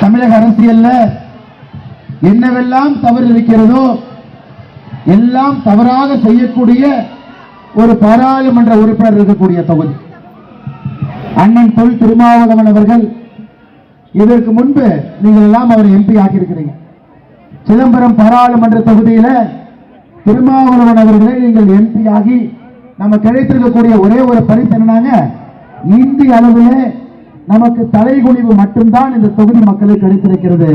தமிழக அரசியல்ல என்னவெல்லாம் தவறு இருக்கிறதோ எல்லாம் தவறாக செய்யக்கூடிய ஒரு பாராளுமன்ற உறுப்பினர் இருக்கக்கூடிய தொகுதி. அண்ணன் தொல் திருமாவளவன் அவர்கள் இதற்கு முன்பு நீங்கள் எல்லாம் அவர் எம்பி ஆக்கியிருக்கிறீங்க. சிதம்பரம் பாராளுமன்ற தொகுதியில திருமாவளவன் அவர்களை நீங்கள் எம்பி ஆகி நம்ம கிடைத்திருக்கக்கூடிய ஒரே ஒரு பரிசு என்னன்னாங்க இந்திய அளவிலே நமக்கு தலைகுனிவு மட்டும்தான் இந்த தொகுதி மக்களுக்கு கிடைத்திருக்கிறது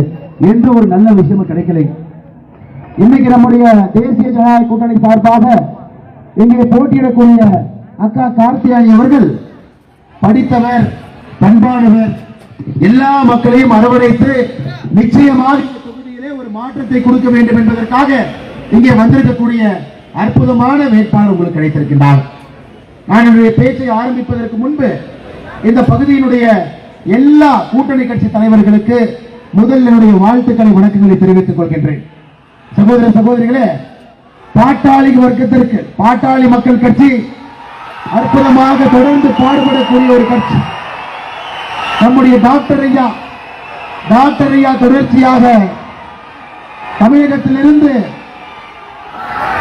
என்று ஒரு நல்ல விஷயம் கிடைக்கலை. இன்னைக்கு நம்முடைய தேசிய ஜனநாயக கூட்டணி சார்பாக இங்கே போட்டியிடக்கூடிய அக்கா கார்த்தியானி அவர்கள் படித்தவர் பண்பானவர் எல்லா மக்களையும் அரவணைத்து நிச்சயமாக இந்த தொகுதியிலே ஒரு மாற்றத்தை கொடுக்க வேண்டும் என்பதற்காக இங்கே வந்திருக்கக்கூடிய அற்புதமான வேட்பாளர் உங்களுக்கு கிடைத்திருக்கின்றார். நான் என்னுடைய பேச்சை ஆரம்பிப்பதற்கு முன்பு இந்த பகுதியினுடைய எல்லா கூட்டணி கட்சி தலைவர்களுக்கு முதல் என்னுடைய வாழ்த்துக்களை வணக்கங்களை தெரிவித்துக் கொள்கின்றேன். சகோதர சகோதரிகளே பாட்டாளி வர்க்கத்திற்கு பாட்டாளி மக்கள் கட்சி அற்புதமாக தொடர்ந்து பாடுபடக்கூடிய ஒரு கட்சி. நம்முடைய டாக்டர் ஐயா டாக்டர் ஐயா தொடர்ச்சியாக தமிழகத்திலிருந்து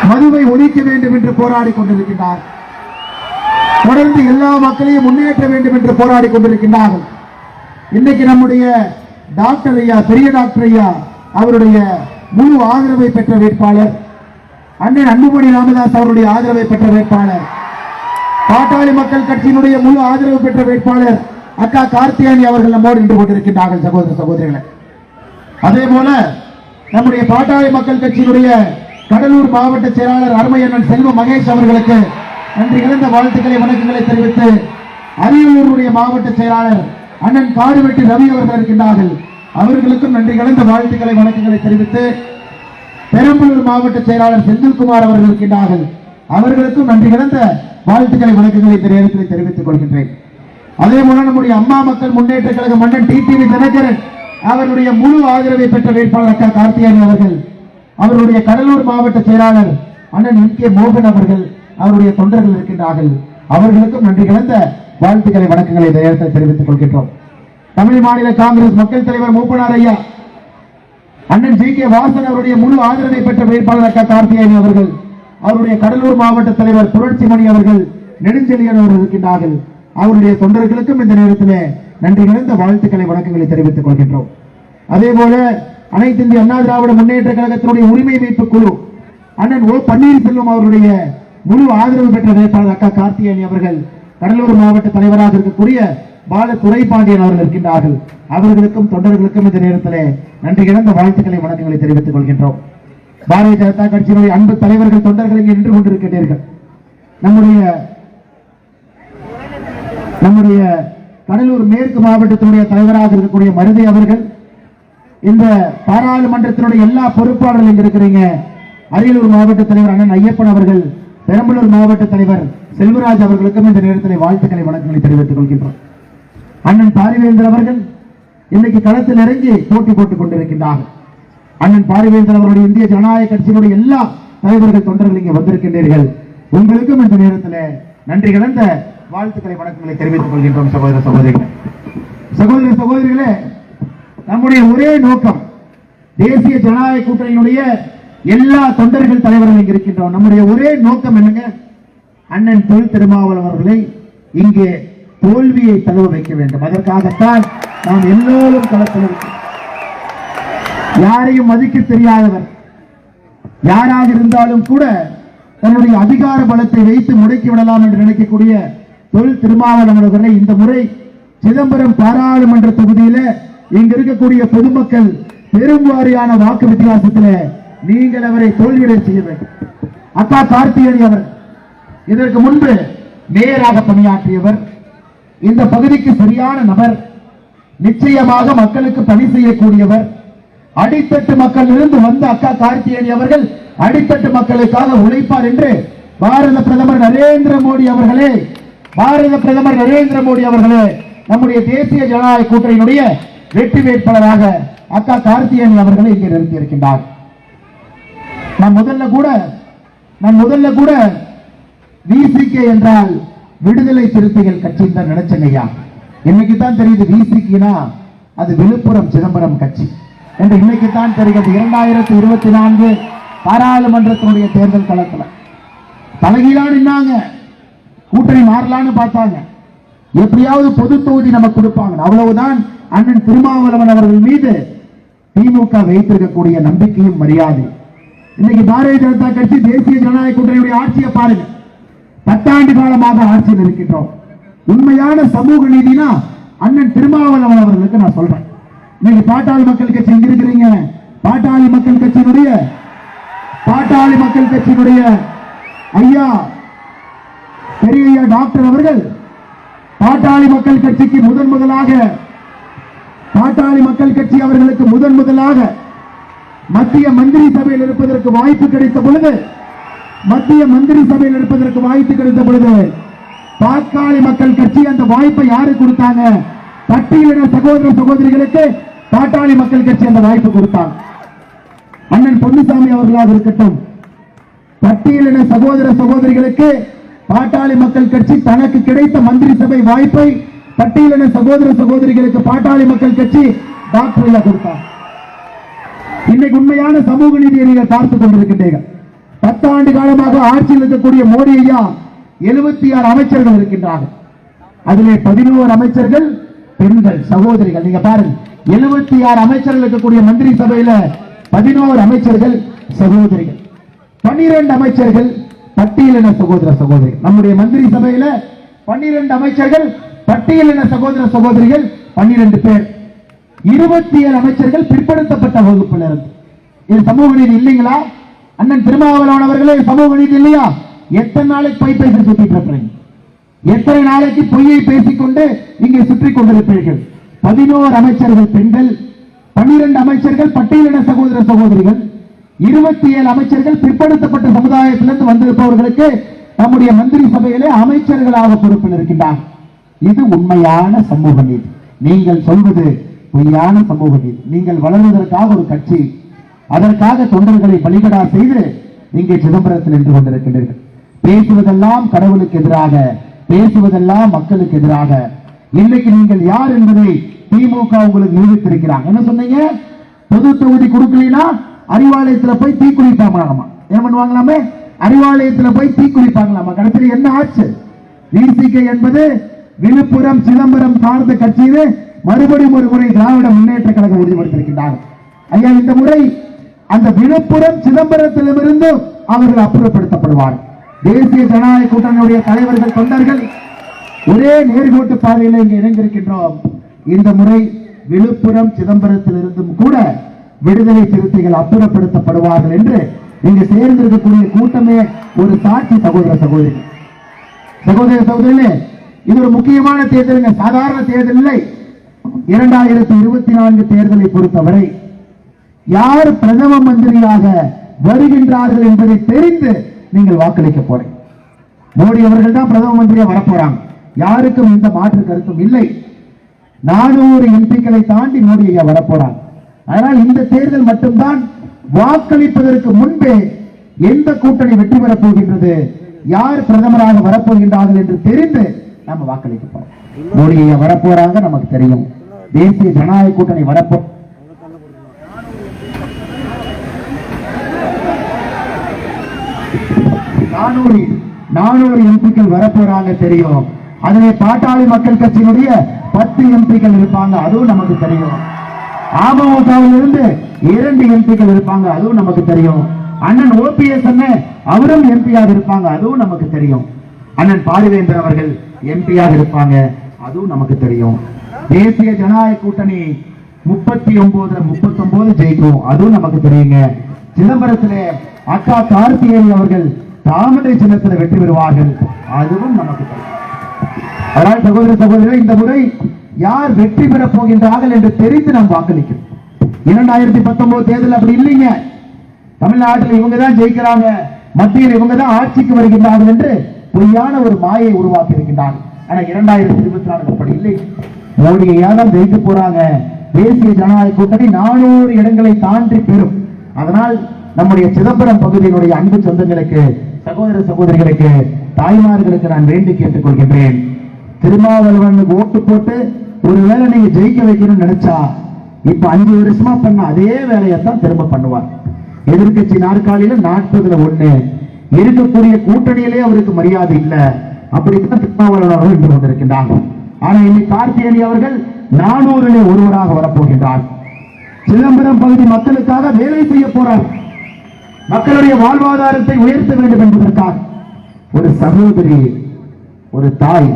மதுவை ஒழிக்க வேண்டும் என்று போராடி கொண்டிருக்கிறார் தொடர்ந்து எல்லா மக்களையும் முன்னேற்ற வேண்டும் என்று போராடி கொண்டிருக்கின்றார்கள். இன்னைக்கு நம்முடைய டாக்டர் ஐயா பெரிய டாக்டர் ஐயா அவருடைய முழு ஆதரவை பெற்ற வேட்பாளர் அண்ணன் அன்புமணி ராமதாஸ் அவருடைய ஆதரவை பெற்ற வேட்பாளர் பாட்டாளி மக்கள் கட்சியினுடைய முழு ஆதரவு பெற்ற வேட்பாளர் அக்கா கார்த்தியானி அவர்கள் நம்மோடு நின்று கொண்டிருக்கின்றார்கள் சகோதர சகோதரிகளை. அதே போல நம்முடைய பாட்டாளி மக்கள் கட்சியினுடைய கடலூர் மாவட்ட செயலாளர் அருமையண்ணன் செல்வ மகேஷ் அவர்களுக்கு நன்றி கலந்த வாழ்த்துக்களை வணக்கங்களை தெரிவித்து அரியலூருடைய மாவட்ட செயலாளர் அண்ணன் காடுவெட்டி ரவி அவர்கள் இருக்கின்றார்கள். அவர்களுக்கும் நன்றி கலந்த வாழ்த்துக்களை வணக்கங்களை தெரிவித்து பெரம்பலூர் மாவட்ட செயலாளர் செந்தில்குமார் அவர்கள் இருக்கின்றார்கள். அவர்களுக்கும் நன்றி கலந்த வாழ்த்துக்களை வணக்கங்களை நேரத்தில் தெரிவித்துக் கொள்கின்றேன். அதே போல நம்முடைய அம்மா மக்கள் முன்னேற்ற கழக மன்னன் டிடிவி தினகரன் அவருடைய முழு ஆதரவை பெற்ற வேட்பாளர் அக்கா கார்த்தியானி அவர்கள் அவருடைய கடலூர் மாவட்ட செயலாளர் அண்ணன் எம் கே மோகன் அவர்கள் அவருடைய தொண்டர்கள் இருக்கின்றார்கள். அவர்களுக்கும் நன்றி கலந்த வாழ்த்துக்களை வணக்கங்களை நேரத்தில் தெரிவித்துக் கொள்கின்றோம். தமிழ் மாநில காங்கிரஸ் மக்கள் தலைவர் மூப்பனார் ஐயா அண்ணன் ஜி கே வாசன் அவருடைய முழு ஆதரவை பெற்ற வேட்பாளர் அக்கா கார்த்திகேயன் அவர்கள் அவருடைய கடலூர் மாவட்ட தலைவர் புரட்சிமணி அவர்கள் நெடுஞ்செழியன் அவர்கள் இருக்கின்றார்கள். அவருடைய தொண்டர்களுக்கும் இந்த நேரத்தில் நன்றி கலந்த வாழ்த்துக்களை வணக்கங்களை தெரிவித்துக் கொள்கின்றோம். அதே போல அனைத்து இந்திய அண்ணா திராவிட முன்னேற்ற கழகத்தினுடைய உரிமை மீட்பு குழு அண்ணன் ஓ பன்னீர்செல்வம் அவருடைய முழு ஆதரவு பெற்ற வேட்பாளர் அக்கா கார்த்திகேயன் அவர்கள் கடலூர் மாவட்ட தலைவராக இருக்கக்கூடிய பால துரைபாண்டியன் அவர்கள் இருக்கின்றார்கள். அவர்களுக்கும் தொண்டர்களுக்கும் இந்த நேரத்தில் நன்றி இழந்த வாழ்த்துக்களை வணக்கங்களை தெரிவித்துக் கொள்கின்றோம். பாரதிய ஜனதா கட்சியினுடைய அன்பு தலைவர்கள் தொண்டர்கள் இங்கே நின்று கொண்டிருக்கின்றீர்கள். நம்முடைய நம்முடைய கடலூர் மேற்கு மாவட்டத்தினுடைய தலைவராக இருக்கக்கூடிய மருதை அவர்கள் இந்த பாராளுமன்றத்தினுடைய எல்லா பொறுப்பாளர்கள் இங்க இருக்கிறீங்க. அரியலூர் மாவட்ட தலைவர் அண்ணன் ஐயப்பன் அவர்கள் பெரம்பலூர் மாவட்ட தலைவர் செல்வராஜ் அவர்களுக்கும் இந்த நேரத்தில் வாழ்த்துக்களை வணக்கங்களை தெரிவித்துக் கொள்கின்றோம். அண்ணன் பாரிவேந்தர் அவர்கள் இன்னைக்கு களத்தில் இறங்கி போட்டி போட்டுக் கொண்டிருக்கின்றார்கள் அண்ணன் பாரிவேந்தர் அவருடைய இந்திய ஜனநாயக கட்சியினுடைய எல்லா தலைவர்கள் தொண்டர்கள் இங்கே வந்திருக்கின்றீர்கள். உங்களுக்கும் இந்த நேரத்தில் நன்றி கலந்த வாழ்த்துக்களை வணக்கங்களை தெரிவித்துக் கொள்கின்றோம் சகோதர சகோதரிகள். சகோதர சகோதரிகளே நம்முடைய ஒரே நோக்கம் தேசிய ஜனநாயக கூட்டணியினுடைய எல்லா தொண்டர்கள் தலைவர்கள் இங்கு இருக்கின்றோம். நம்முடைய ஒரே நோக்கம் என்னங்க? அண்ணன் தொல் திருமாவளவன் அவர்களை இங்கே தோல்வியை தழுவ வைக்க வேண்டும். அதற்காகத்தான் நாம் எல்லோரும் களத்தில் யாரையும் மதிக்க தெரியாதவர் யாராக இருந்தாலும் கூட தன்னுடைய அதிகார பலத்தை வைத்து முடக்கி விடலாம் என்று நினைக்கக்கூடிய தொல் திருமாவளவன் அவர்களை இந்த முறை சிதம்பரம் பாராளுமன்ற தொகுதியில இங்க இருக்கக்கூடிய பொதுமக்கள் பெரும் வாரியான வாக்கு வித்தியாசத்தில் நீங்கள் அவரை தோல்வியடை செய்ய வேண்டும். அக்கா கார்த்திகேயன் அவர் இதற்கு முன்பு மேயராக பணியாற்றியவர் இந்த பகுதிக்கு சரியான நபர் நிச்சயமாக மக்களுக்கு பணி செய்யக்கூடியவர் அடித்தட்டு மக்களிலிருந்து வந்த அக்கா கார்த்திகேயன் அவர்கள் அடித்தட்டு மக்களுக்காக உழைப்பார் என்று பாரத பிரதமர் நரேந்திர மோடி அவர்களே பாரத பிரதமர் நரேந்திர மோடி அவர்களே நம்முடைய தேசிய ஜனநாயக கூட்டணியினுடைய வெற்றி வேட்பாளராக அக்கா கார்த்திகேயன் அவர்களை இங்கே நிறுத்தியிருக்கின்றார். நான் முதல்ல கூட நான் முதல்ல கூட விசிகே என்றால் விடுதலை சிறுத்தைகள் கட்சி தான் நினைச்சேங்க ஐயா. இன்னைக்கு தான் தெரியுது விசிக்கினா அது விழுப்புரம் சிதம்பரம் கட்சி. என்று இன்னைக்கு தான் தெரிகிறது இரண்டாயிரத்தி இருபத்தி நான்கு பாராளுமன்றத்தினுடைய தேர்தல் களத்தில். தலைகீழான்னு நின்னாங்க கூட்டணி மாறலான்னு பார்த்தாங்க. எப்படியாவது பொது தொகுதி நமக்கு கொடுப்பாங்க. அவ்வளவுதான் அண்ணன் திருமாவளவன் அவர்கள் மீது திமுக வைத்திருக்கக்கூடிய நம்பிக்கையும் மரியாதை இன்னைக்கு பாரதிய ஜனதா கட்சி தேசிய ஜனநாயக கூட்டணியுடைய ஆட்சியை பாருங்க. பத்தாண்டு காலமாக ஆட்சியில் இருக்கின்றோம். உண்மையான சமூக நீதினா அண்ணன் திருமாவளவன் அவர்களுக்கு நான் சொல்றேன். இன்னைக்கு பாட்டாளி மக்கள் கட்சி எங்க இருக்கிறீங்க? பாட்டாளி மக்கள் கட்சியினுடைய பாட்டாளி மக்கள் கட்சியினுடைய ஐயா பெரிய ஐயா டாக்டர் அவர்கள் பாட்டாளி மக்கள் கட்சிக்கு முதன் முதலாக பாட்டாளி மக்கள் கட்சி அவர்களுக்கு முதன் முதலாக மத்திய மந்திரி சபையில் இருப்பதற்கு வாய்ப்பு கிடைத்த பொழுது மத்திய மந்திரி சபையில் இருப்பதற்கு வாய்ப்பு கிடைத்த பொழுது பாட்டாளி மக்கள் கட்சி அந்த வாய்ப்பை யாரு கொடுத்தாங்க? பட்டியலின சகோதர சகோதரிகளுக்கு பாட்டாளி மக்கள் கட்சி அந்த வாய்ப்பு கொடுத்தாங்க. அண்ணன் பொன்னுசாமி அவர்களாக இருக்கட்டும் பட்டியலின சகோதர சகோதரிகளுக்கு பாட்டாளி மக்கள் கட்சி தனக்கு கிடைத்த மந்திரி சபை வாய்ப்பை பட்டியலின சகோதர சகோதரிகளுக்கு பாட்டாளி மக்கள் கட்சி டாக்டர் கொடுத்தாங்க. இன்னைக்கு உண்மையான சமூக நீதியை நீங்கள் பார்த்துக் கொண்டிருக்கின்றீர்கள். பத்தாண்டு காலமாக ஆட்சியில் இருக்கக்கூடிய மோடி ஐயா எழுபத்தி ஆறு அமைச்சர்கள் இருக்கின்றார்கள். அதிலே பதினோரு அமைச்சர்கள் பெண்கள் சகோதரிகள். நீங்க பாருங்க எழுபத்தி ஆறு அமைச்சர்கள் இருக்கக்கூடிய மந்திரி சபையில பதினோரு அமைச்சர்கள் சகோதரிகள். பன்னிரண்டு அமைச்சர்கள் பட்டியலின சகோதர சகோதரிகள். நம்முடைய மந்திரி சபையில பன்னிரண்டு அமைச்சர்கள் பட்டியலின சகோதர சகோதரிகள் பன்னிரண்டு பேர். இருபத்தி ஏழு அமைச்சர்கள் பிற்படுத்த பிற்படுத்தப்பட்ட வகுப்புல இருந்து இது சமூக நீதி இல்லைங்களா? அண்ணன் திருமாவளவன் அவர்களே சமூக நீதி இல்லையா? எத்தனை நாளைக்கு பொய் பேசி சுற்றிட்டு இருக்கிறீங்க? எத்தனை நாளைக்கு பொய்யை பேசிக்கொண்டு இங்கே சுற்றி கொண்டிருப்பீர்கள்? பதினோரு அமைச்சர்கள் பெண்கள் பன்னிரண்டு அமைச்சர்கள் பட்டியலின சகோதர சகோதரிகள் இருபத்தி ஏழு அமைச்சர்கள் பிற்படுத்தப்பட்ட சமுதாயத்திலிருந்து வந்திருப்பவர்களுக்கு நம்முடைய மந்திரி சபையிலே அமைச்சர்களாக பொறுப்பில் இருக்கின்றார் இது உண்மையான சமூக நீதி. நீங்கள் சொல்வது பொய்யான சமூகத்தில் நீங்கள் வளர்வதற்காக ஒரு கட்சி அதற்காக தொண்டர்களை பலிகடா செய்து இங்கே சிதம்பரத்தில் நின்று கொண்டிருக்கின்றீர்கள். பேசுவதெல்லாம் கடவுளுக்கு எதிராக பேசுவதெல்லாம் மக்களுக்கு எதிராக. இன்னைக்கு நீங்கள் யார் என்பதை திமுக உங்களுக்கு நிரூபித்திருக்கிறாங்க. என்ன சொன்னீங்க? பொது தொகுதி கொடுக்கலைன்னா அறிவாலயத்துல போய் தீக்குளிப்பாங்களாமா என்ன பண்ணுவாங்களாமே? அறிவாலயத்துல போய் தீக்குளிப்பாங்களாமா கடைசியில் என்ன ஆச்சு? விசிகே என்பது விழுப்புரம் சிதம்பரம் சார்ந்த கட்சியில் மறுபடியும் ஒரு முறை திராவிட முன்னேற்ற கழகம் உறுதிப்படுத்தியிருக்கின்றார். ஐயா இந்த முறை அந்த விழுப்புரம் சிதம்பரத்திலிருந்து அவர்கள் அப்புறப்படுத்தப்படுவார். தேசிய ஜனநாயக கூட்டணியுடைய தலைவர்கள் தொண்டர்கள் ஒரே நேர்கோட்டு பாதையில் இங்கே இணைந்திருக்கின்றோம். இந்த முறை விழுப்புரம் சிதம்பரத்திலிருந்தும் கூட விடுதலை சிறுத்தைகள் அப்புறப்படுத்தப்படுவார்கள் என்று இங்கு சேர்ந்திருக்கக்கூடிய கூட்டமே ஒரு சாட்சி சகோதர சகோதரி. சகோதர சகோதரிகளே இது ஒரு முக்கியமான தேர்தல் சாதாரண தேர்தல் இல்லை. இரண்டாயிரத்தி இருபத்தி நான்கு தேர்தலை பொறுத்தவரை யார் பிரதம மந்திரியாக வருகின்றார்கள் என்பதை தெரிந்து நீங்கள் வாக்களிக்க போறீங்க மோடி அவர்கள் தான் பிரதம மந்திரியா வரப்போறாங்க. யாருக்கும் இந்த மாற்று கருத்தும் இல்லை. நானூறு எம்பிக்களை தாண்டி மோடி ஐயா வரப்போறாங்க அதனால் இந்த தேர்தல் மட்டும்தான் வாக்களிப்பதற்கு முன்பே எந்த கூட்டணி வெற்றி பெறப் போகின்றது யார் பிரதமராக வரப்போகின்றார்கள் என்று தெரிந்து நம்ம வாக்களிக்க போறோம். மோடி ஐயா வரப்போறாங்க நமக்கு தெரியும். தேசிய ஜனநாயக கூட்டணி வரப்போ நானூறு நானூறு எம்பிக்கள் வரப்போறாங்க தெரியும். அதுவே பாட்டாளி மக்கள் கட்சியினுடைய பத்து எம்பிக்கள் இருப்பாங்க அதுவும் நமக்கு தெரியும். அமமுகவிலிருந்து இரண்டு எம்பிக்கள் இருப்பாங்க அதுவும் நமக்கு தெரியும். அண்ணன் ஓபிஎஸ் அண்ணன் அவரும் எம்பியாக இருப்பாங்க அதுவும் நமக்கு தெரியும். அண்ணன் பாரிவேந்தர் அவர்கள் எம்பியாக இருப்பாங்க அதுவும் நமக்கு தெரியும். தேசிய ஜனநாயக கூட்டணி முப்பத்தி ஒன்பதுல முப்பத்தி ஒன்பது ஜெயிக்கும். அதுவும் நமக்கு தெரியுங்க. சிதம்பரத்துல அக்கா கார்த்திகேயன் அவர்கள் தாமரை சின்னத்தில் வெற்றி பெறுவார்கள். அதுவும் நமக்கு தெரியும். அதனால் சகோதர சகோதரர் இந்த முறை யார் வெற்றி பெறப் போகின்றார்கள் என்று தெரிந்து நாம் வாக்களிக்கும். இரண்டாயிரத்தி பத்தொன்பது தேர்தல் அப்படி இல்லைங்க. தமிழ்நாட்டில் இவங்க தான் ஜெயிக்கிறாங்க. மத்தியில் இவங்க தான் ஆட்சிக்கு வருகின்றார்கள் என்று பொய்யான ஒரு மாயை உருவாக்கி இருக்கின்றார்கள் ஆனா இரண்டாயிரத்தி இருபத்தி நாலு அப்படி இல்லை. மோடியை தான் ஜெயிக்க போறாங்க. தேசிய ஜனநாயக கூட்டணி நானூறு இடங்களை தாண்டி பெறும். அதனால் நம்முடைய சிதம்பரம் பகுதியினுடைய அன்பு சொந்தங்களுக்கு சகோதர சகோதரிகளுக்கு தாய்மார்களுக்கு நான் வேண்டி கேட்டுக் கொள்கின்றேன் திருமாவளவனுக்கு ஓட்டு போட்டு ஒருவேளை நீங்க ஜெயிக்க வைக்கணும்னு நினைச்சா இப்ப அஞ்சு வருஷமா பண்ண அதே வேலையை தான் திரும்ப பண்ணுவார். எதிர்க்கட்சி நாற்காலியில நாற்பதுல ஒண்ணு. இருக்கக்கூடிய கூட்டணியிலே அவருக்கு மரியாதை இல்ல. அப்படித்தான் திருமாவளவன் அவர்கள் இன்று வந்திருக்கின்றார்கள் ஆனா இன்னைக்கு கார்த்திகேயன் அவர்கள் நானூறிலே ஒருவராக வரப்போகின்றார். சிதம்பரம் பகுதி மக்களுக்காக வேலை செய்ய போறார். மக்களுடைய வாழ்வாதாரத்தை உயர்த்த வேண்டும் என்பதற்காக. ஒரு சகோதரி ஒரு தாய்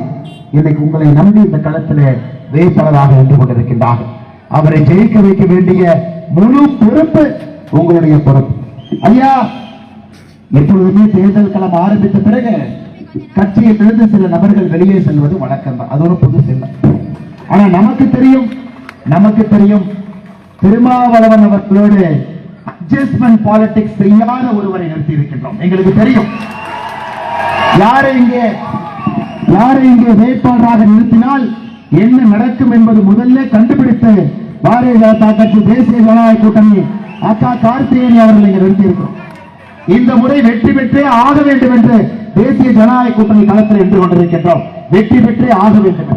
இன்னைக்கு உங்களை நம்பி இந்த களத்தில் வேட்பாளராக நின்று கொண்டிருக்கின்றார். அவரை ஜெயிக்க வைக்க வேண்டிய முழு பொறுப்பு உங்களுடைய பொறுப்பு. ஐயா எப்பொழுதுமே தேர்தல் களம் ஆரம்பித்த பிறகு கட்சியில் இருந்து சில நபர்கள் வெளியே செல்வது வழக்கம் தான் அது ஒரு பொது செல்லம் ஆனா நமக்கு தெரியும் நமக்கு தெரியும் திருமாவளவன் அவர்களோடு அட்ஜஸ்ட்மெண்ட் பாலிடிக்ஸ் செய்யாத ஒருவரை நிறுத்தி இருக்கின்றோம். எங்களுக்கு தெரியும். யாரை இங்கே யாரை இங்கே வேட்பாளராக நிறுத்தினால் என்ன நடக்கும் என்பது முதல்ல கண்டுபிடித்து பாரதிய ஜனதா கட்சி தேசிய ஜனநாயக கூட்டணி அக்கா கார்த்திகேயன் அவர்களை நிறுத்தி இருக்கிறோம். இந்த முறை வெற்றி பெற்றே ஆக வேண்டும் என்று தேசிய ஜனநாயக கூட்டணி களத்தில் நின்று கொண்டிருக்கின்றோம். வெற்றி பெற்றே ஆக வேண்டும்.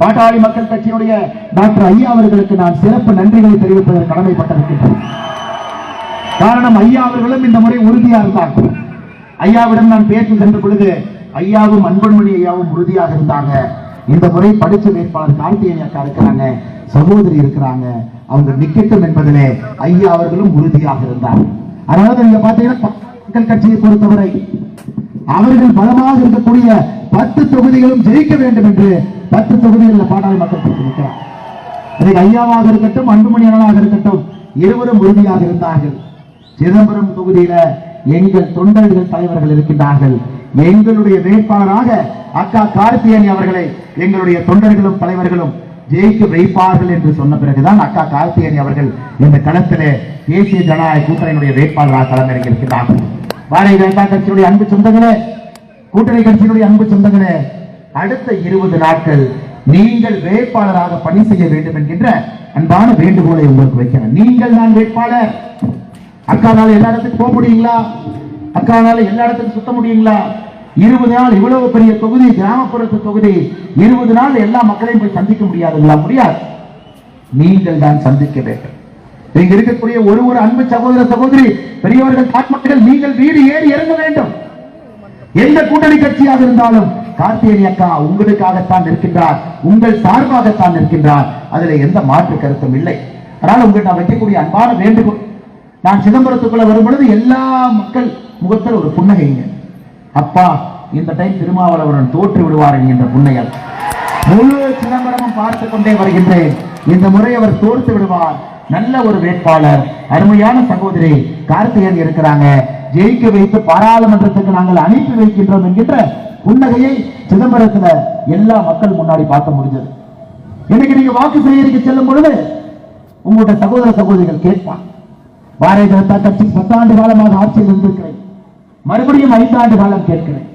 பாட்டாளி மக்கள் கட்சியினுடைய டாக்டர் ஐயா அவர்களுக்கு நான் சிறப்பு நன்றிகளை தெரிவிப்பதற்கு கடமைப்பட்டிருக்கின்றேன். காரணம் ஐயா அவர்களும் இந்த முறை உறுதியா இருந்தாங்க. ஐயாவிடம் நான் பேச்சு சென்ற பொழுது ஐயாவும் அன்பன்மணி ஐயாவும் உறுதியாக இருந்தாங்க. இந்த முறை படிச்ச வேட்பாளர் கார்த்திகேயன் அக்கா இருக்கிறாங்க. சகோதரி இருக்கிறாங்க. அவங்க நிக்கட்டும் என்பதிலே ஐயா அவர்களும் உறுதியாக இருந்தார் அதாவது நீங்க பாத்தீங்கன்னா மக்கள் கட்சியை பொறுத்தவரை அவர்கள் பலமாக இருக்கக்கூடிய பத்து தொகுதிகளும் ஜெயிக்க வேண்டும் என்று பத்து தொகுதிகளில் பாடாளி மக்கள் கட்சி இன்னைக்கு ஐயாவாக இருக்கட்டும் அன்புமணி அண்ணனாக இருக்கட்டும் இருவரும் உறுதியாக இருந்தார்கள். சிதம்பரம் தொகுதியில எங்கள் தொண்டர்கள் தலைவர்கள் இருக்கின்றார்கள். எங்களுடைய வேட்பாளராக அக்கா கார்த்தியணி அவர்களை எங்களுடைய தொண்டர்களும் தலைவர்களும் ஜெயிக்க வைப்பார்கள் என்று சொன்ன பிறகுதான் அக்கா கார்த்தியணி அவர்கள் இந்த களத்திலே தேசிய ஜனநாயக கூட்டணியினுடைய வேட்பாளராக களமிறங்கி இருக்கிறார்கள் பாரதிய ஜனதா கட்சியினுடைய அன்பு சொந்தங்களே கூட்டணி கட்சியினுடைய அன்பு சொந்தங்களே அடுத்த இருபது நாட்கள் நீங்கள் வேட்பாளராக பணி செய்ய வேண்டும் என்கின்ற அன்பான வேண்டுகோளை உங்களுக்கு வைக்கிறேன். நீங்கள் தான் வேட்பாளர். அக்கானால எல்லா இடத்துக்கும் போக முடியுங்களா? அக்கானால எல்லா இடத்துக்கும் சுத்த முடியுங்களா? இருபது நாள் இவ்வளவு பெரிய தொகுதி கிராமப்புறத்து தொகுதி இருபது நாள் எல்லா மக்களையும் போய் சந்திக்க முடியாதுங்களா? முடியாது. நீங்கள் தான் சந்திக்க வேண்டும். இங்க இருக்கக்கூடிய ஒரு ஒரு அன்பு சகோதர சகோதரி பெரியவர்கள் தாய்மார்கள் நீங்கள் வீடு ஏறி இறங்க வேண்டும். எந்த கூட்டணி கட்சியாக இருந்தாலும் கார்த்திகேயன் அக்கா உங்களுக்காகத்தான் நிற்கின்றார் உங்கள் சார்பாகத்தான் நிற்கின்றார். அதுல எந்த மாற்று கருத்தும் இல்லை. அதனால உங்களுக்கு நான் வைக்கக்கூடிய அன்பான வேண்டுகோள் நான் சிதம்பரத்துக்குள்ள வரும் பொழுது எல்லா மக்கள் முகத்தில் ஒரு புன்னகைங்க அப்பா இந்த டைம் திருமாவளவன் தோற்று விடுவார் என்கின்ற புன்னையல் முழு சிதம்பரமும் பார்த்து கொண்டே வருகின்றேன். இந்த முறை அவர் தோற்று விடுவார். நல்ல ஒரு வேட்பாளர் அருமையான சகோதரி கார்த்திகன் இருக்கிறாங்க. ஜெயிக்க வைத்து பாராளுமன்றத்துக்கு நாங்கள் அனுப்பி வைக்கின்றோம் என்கின்ற புன்னகையை சிதம்பரத்துல எல்லா மக்கள் முன்னாடி பார்க்க முடிஞ்சது. இன்னைக்கு நீங்க வாக்கு செய்யறதுக்கு செல்லும் பொழுது உங்களுடைய சகோதர சகோதரிகள் கேட்பான் பாரதிய ஜனதா கட்சி பத்தாண்டு காலமாக ஆட்சியில் இருந்திருக்கிறேன். மறுபடியும் ஐந்தாண்டு காலம் கேட்கிறேன்.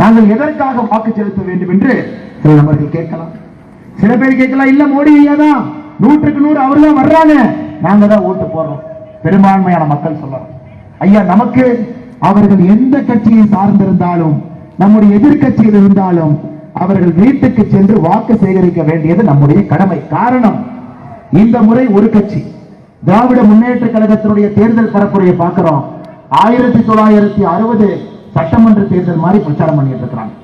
நாங்கள் எதற்காக வாக்கு செலுத்த வேண்டும் என்று சில நபர்கள் கேட்கலாம். சில பேர் கேட்கலாம் இல்ல மோடி ஐயா தான். நூற்றுக்கு நூறு அவர் தான் வர்றாங்க. நாங்க தான் ஓட்டு போடுறோம். பெரும்பான்மையான மக்கள் சொல்லலாம். ஐயா நமக்கு அவர்கள் எந்த கட்சியை சார்ந்திருந்தாலும் நம்முடைய எதிர்கட்சியில் இருந்தாலும் அவர்கள் வீட்டுக்கு சென்று வாக்கு சேகரிக்க வேண்டியது நம்முடைய கடமை. காரணம் இந்த முறை ஒரு கட்சி. திராவிட முன்னேற்ற கழகத்தினுடைய தேர்தல் பரப்புரையை பார்க்கிறோம். ஆயிரத்தி தொள்ளாயிரத்தி அறுபது சட்டமன்ற தேர்தல் மாதிரி பிரச்சாரம் பண்ணிட்டு இருக்கிறாங்க.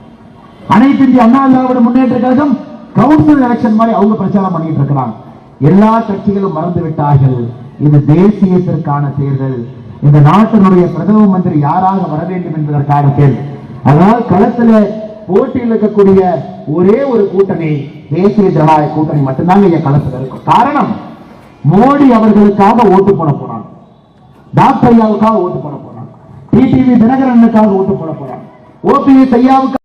அனைத்து இந்திய அண்ணா திராவிட முன்னேற்ற கழகம் கவுன்சில் எலெக்ஷன் மாதிரி அவங்க பிரச்சாரம் பண்ணிட்டு இருக்கிறாங்க. எல்லா கட்சிகளும் மறந்து விட்டார்கள் இது தேசியத்திற்கான தேர்தல். இந்த நாட்டினுடைய பிரதம மந்திரி யாராக வர வேண்டும் என்பதற்கான தேர்தல் அதனால் களத்துல போட்டியில் இருக்கக்கூடிய ஒரே ஒரு கூட்டணி தேசிய ஜனநாயக கூட்டணி மட்டும்தாங்க இங்க களத்துல இருக்கும். காரணம் மோடி அவர்களுக்காக ஓட்டு போட போறாங்க டாக்டர் ஐயாவுக்காக ஓட்டு போட போறாங்க டிடிவி தினகரனுக்காக ஓட்டு போட போறாங்க ஓபிஎஸ் ஐயாவுக்கு